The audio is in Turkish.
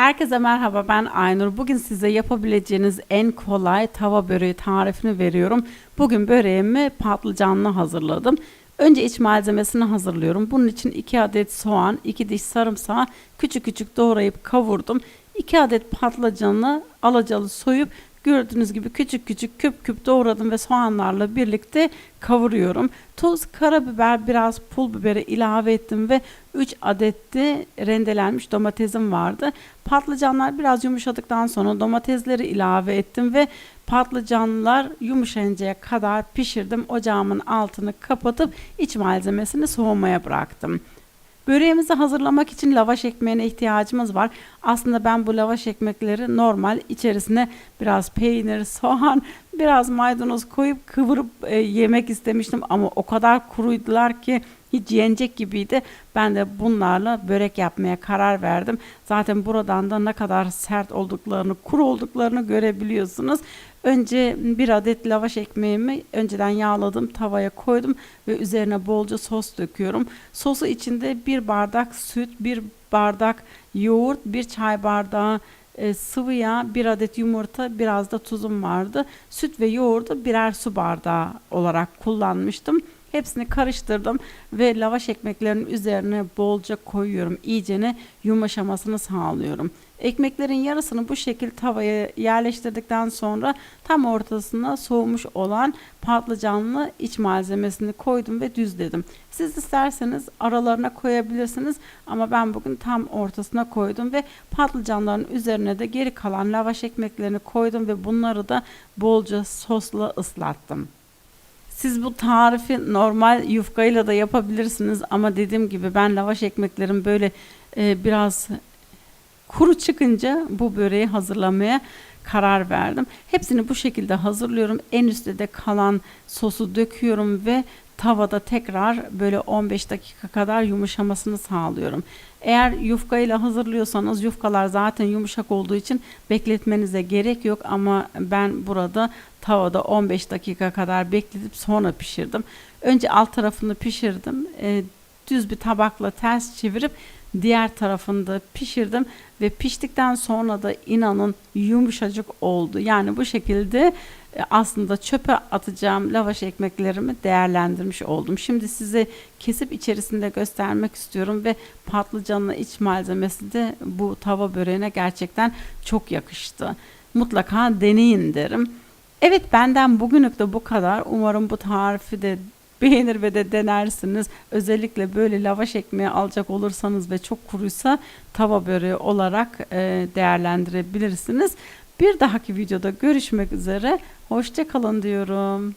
Herkese merhaba ben Aynur. Bugün size yapabileceğiniz en kolay tava böreği tarifini veriyorum. Bugün böreğimi patlıcanlı hazırladım. Önce iç malzemesini hazırlıyorum. Bunun için 2 adet soğan, 2 diş sarımsağı küçük küçük doğrayıp kavurdum. 2 adet patlıcanı alacalı soyup gördüğünüz gibi küçük küçük küp küp doğradım ve soğanlarla birlikte kavuruyorum. Tuz, karabiber, biraz pul biberi ilave ettim ve 3 adet de rendelenmiş domatesim vardı. Patlıcanlar biraz yumuşadıktan sonra domatesleri ilave ettim ve patlıcanlar yumuşayıncaya kadar pişirdim. Ocağımın altını kapatıp iç malzemesini soğumaya bıraktım. Böreğimizi hazırlamak için lavaş ekmeğine ihtiyacımız var. Aslında ben bu lavaş ekmekleri normal içerisine biraz peynir, soğan, biraz maydanoz koyup kıvırıp e, yemek istemiştim ama o kadar kuruydular ki hiç yenecek gibiydi. Ben de bunlarla börek yapmaya karar verdim. Zaten buradan da ne kadar sert olduklarını, kuru olduklarını görebiliyorsunuz. Önce bir adet lavaş ekmeğimi önceden yağladım, tavaya koydum ve üzerine bolca sos döküyorum. Sosu içinde bir bardak süt, bir bardak yoğurt, bir çay bardağı e, sıvı yağ, bir adet yumurta, biraz da tuzum vardı. Süt ve yoğurdu birer su bardağı olarak kullanmıştım. Hepsini karıştırdım ve lavaş ekmeklerinin üzerine bolca koyuyorum. İyicene yumuşamasını sağlıyorum. Ekmeklerin yarısını bu şekilde tavaya yerleştirdikten sonra tam ortasına soğumuş olan patlıcanlı iç malzemesini koydum ve düzledim. Siz isterseniz aralarına koyabilirsiniz ama ben bugün tam ortasına koydum ve patlıcanların üzerine de geri kalan lavaş ekmeklerini koydum ve bunları da bolca sosla ıslattım. Siz bu tarifi normal yufkayla da yapabilirsiniz ama dediğim gibi ben lavaş ekmeklerim böyle e, biraz kuru çıkınca bu böreği hazırlamaya karar verdim. Hepsini bu şekilde hazırlıyorum. En üstte de kalan sosu döküyorum ve tavada tekrar böyle 15 dakika kadar yumuşamasını sağlıyorum. Eğer yufka ile hazırlıyorsanız yufkalar zaten yumuşak olduğu için bekletmenize gerek yok ama ben burada tavada 15 dakika kadar bekletip sonra pişirdim. Önce alt tarafını pişirdim. E, düz bir tabakla ters çevirip diğer tarafını da pişirdim ve piştikten sonra da inanın yumuşacık oldu. Yani bu şekilde e, aslında çöpe atacağım lavaş ekmeklerimi değerlendirmiş oldum. Şimdi size kesip içerisinde göstermek istiyorum ve patlıcanlı iç malzemesi de bu tava böreğine gerçekten çok yakıştı. Mutlaka deneyin derim. Evet benden bugünlük de bu kadar. Umarım bu tarifi de beğenir ve de denersiniz. Özellikle böyle lavaş ekmeği alacak olursanız ve çok kuruysa tava böreği olarak e, değerlendirebilirsiniz. Bir dahaki videoda görüşmek üzere. Hoşçakalın diyorum.